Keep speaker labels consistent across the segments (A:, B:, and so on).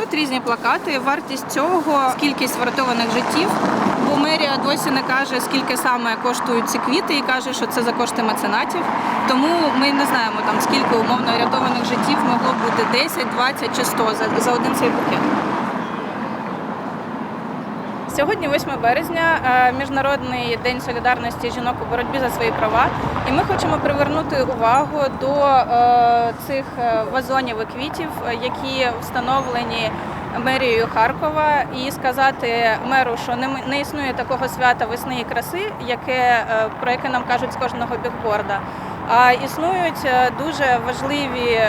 A: тут різні плакати. Вартість цього кількість врятованих життів. Бо мерія досі не каже, скільки саме коштують ці квіти, і каже, що це за кошти меценатів. Тому ми не знаємо там скільки умовно рятованих життів могло бути 10, 20 чи 100 за, за один цей букет. Сьогодні 8 березня, е, міжнародний день солідарності жінок у боротьбі за свої права. І ми хочемо привернути увагу до е, цих е, вазонів і квітів, які встановлені мерією Харкова, і сказати меру, що не, існує такого свята весни і краси, яке про яке нам кажуть з кожного бікборда. А існують дуже важливі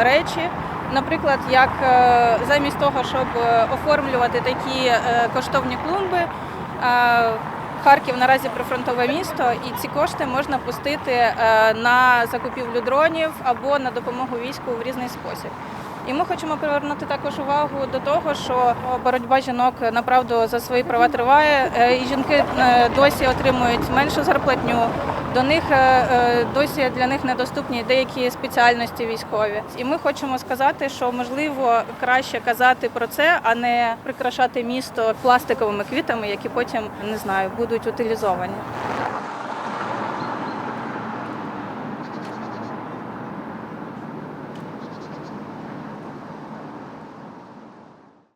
A: речі. Наприклад, як е, замість того, щоб е, оформлювати такі е, коштовні клумби, Харків наразі прифронтове місто, і ці кошти можна пустити на закупівлю дронів або на допомогу війську в різний спосіб. І ми хочемо привернути також увагу до того, що боротьба жінок направду за свої права триває, і жінки досі отримують меншу зарплатню. До них е, е, досі для них недоступні деякі спеціальності військові. І ми хочемо сказати, що можливо краще казати про це, а не прикрашати місто пластиковими квітами, які потім не знаю будуть утилізовані.